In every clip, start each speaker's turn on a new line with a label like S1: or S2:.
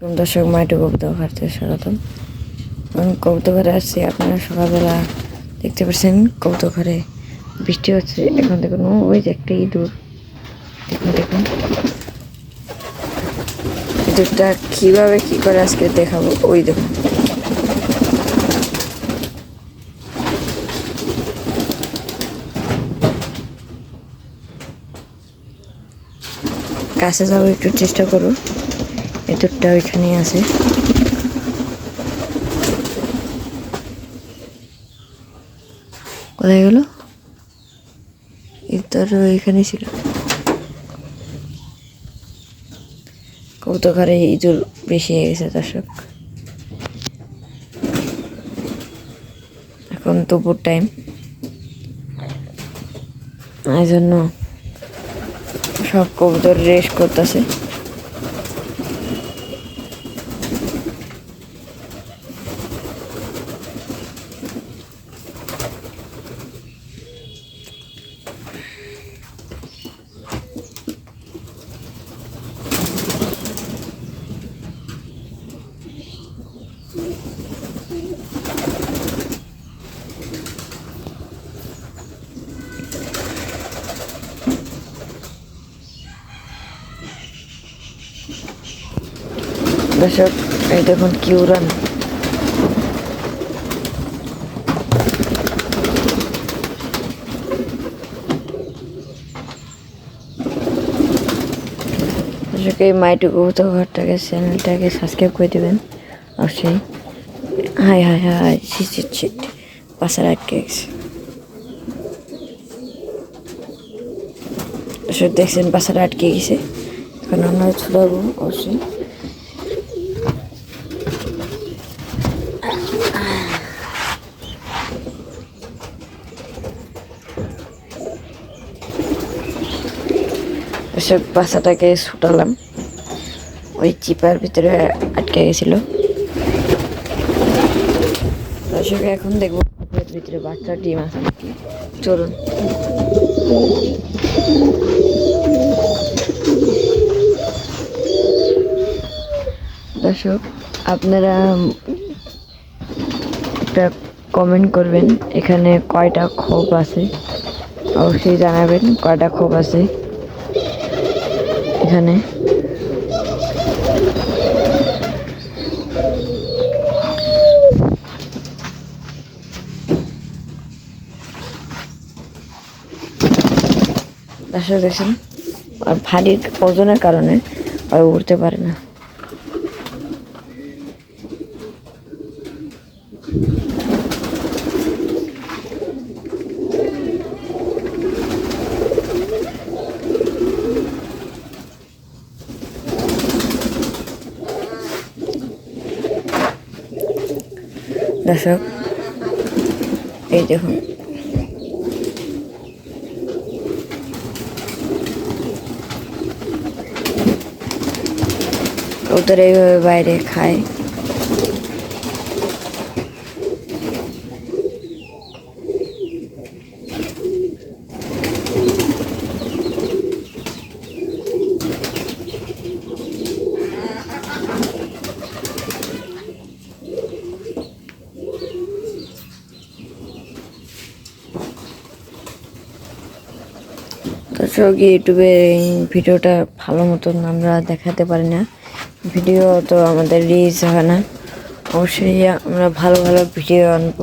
S1: দর্শক মাইটু কবিতা ঘাটতে স্বাগতম। আমি কবিতা ঘরে আসছি। আপনারা সকালবেলা দেখতে পাচ্ছেন কবিতা ঘরে বৃষ্টি হচ্ছে। এখন দেখুন, ওই যে একটা ইঁদুর। দেখুন দেখুন। ইঁদুরটা কীভাবে কী করে আজকে দেখাবো? ওই দেখুন। কাছে যাব একটু চেষ্টা করো এতুরটা ওইখানেই আছে। কোথায় গেল? ইতর ওইখানে ছিল। কৌতুকারে ইঁদুর বেশি হয়ে গেছে, দর্শক। এখন দুপুর টাইম এই জন্য সব কবুতর রেস্ট করতেছে। দর্শক, এই দেখুন কি উড়ান। এই মাইটু কবুতর ঘরটাকে, চ্যানেলটাকে সাবস্ক্রাইব করে দেবেন। অবশ্যই। হাই হাই হাই, ছিট ছিট ছিট পাশার আটকে গেছে। দেখছেন পাশার আটকে গেছে। এখন আমরা ছুটাবো অবশ্যই। এসব বাচ্চাটাকে ছুটালাম ওই চিপার ভিতরে আটকে গেছিল। দর্শক এখন দেখব ভিতরে বাচ্চা ডিম আছে নাকি। চলুন। দর্শক, আপনারা একটা কমেন্ট করবেন, এখানে কয়টা ক্ষোভ আছে? অবশ্যই জানাবেন কয়টা ক্ষোভ আছে। এখানে। আর ভারী ওজনের কারণে আর উঠতে পারে না। দর্শক এই দেখুন। কবুতর এইভাবে বাইরে খায়। দর্শক ইউটিউবে এই ভিডিওটা ভালো মতন আমরা দেখাতে পারি না। ভিডিও তো আমাদের রিলিজ হয় না। অবশ্যই আমরা ভালো ভালো ভিডিও আনব।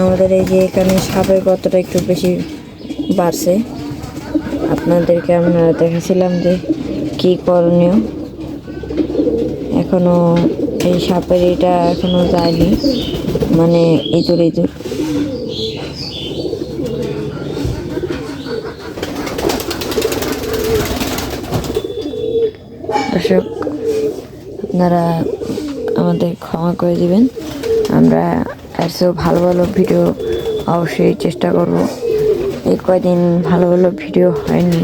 S1: আমাদের এই যে এখানে সাপের কতটা একটু বেশি বাড়ছে। আপনাদেরকে আমরা দেখেছিলাম যে কি করণীয়। এখনও এই সাপের এটা এখনও যায়নি। মানে ইঁদুর ইঁদুর। দর্শক, আপনারা আমাদের ক্ষমা করে দিবেন। আমরা এর ভালো ভালো ভিডিও অবশ্যই চেষ্টা করব। এই কয়দিন ভালো ভালো ভিডিও হয়নি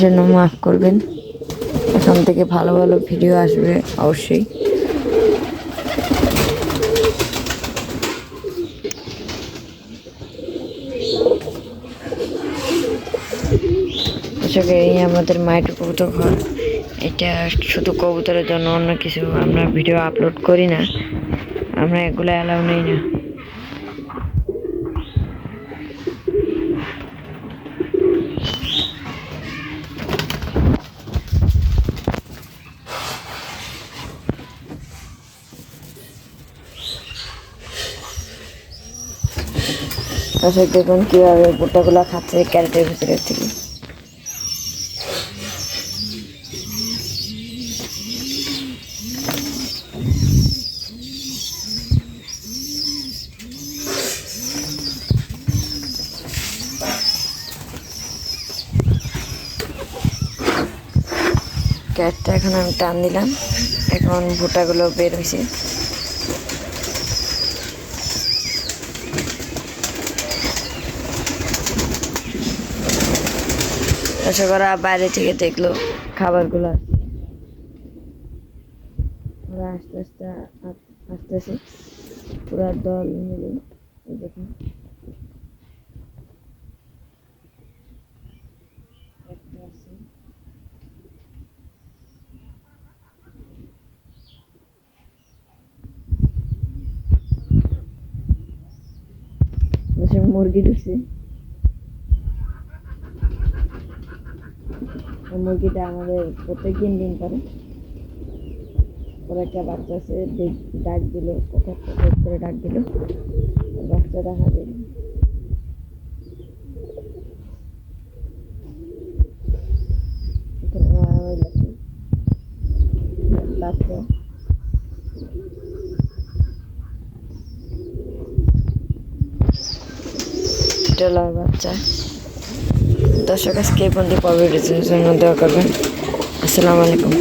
S1: জন্য মাফ করবেন। এখান থেকে ভালো ভালো ভিডিও আসবে অবশ্যই। এই আমাদের মাইটু কবুতর ঘর। এটা শুধু কবুতরের জন্য অন্য কিছু আমরা ভিডিও আপলোড করি না। আমরা এগুলো অ্যালাউ নেই না। দর্শক দেখুন কীভাবে ভুট্টাগুলো খাচ্ছে, ক্যারেটের ভিতরে থেকে। ক্যাটটা এখন আমি টান দিলাম। এখন ভুট্টাগুলো বের হয়েছে দর্শকরা বাইরে থেকে দেখল খাবারগুলো। ওরা আস্তে আস্তে আসতেছে পুরা দল মিলে দেখুন। মুরগি ঢুকছে মুরগিটা আমাদের প্রত্যেক দিন ডিম করে ওর একটা বাচ্চা দেখ- ডাক দিল কোথাও করে ডাক দিল? বাচ্চা দেখা দিল এখানে মারা হয়ে গেছে বাচ্চা টেলার বাচ্চা দর্শক আজকে এই পর্যন্ত পর্বের জন্য দেওয়া করবেন। আসসালামু আলাইকুম।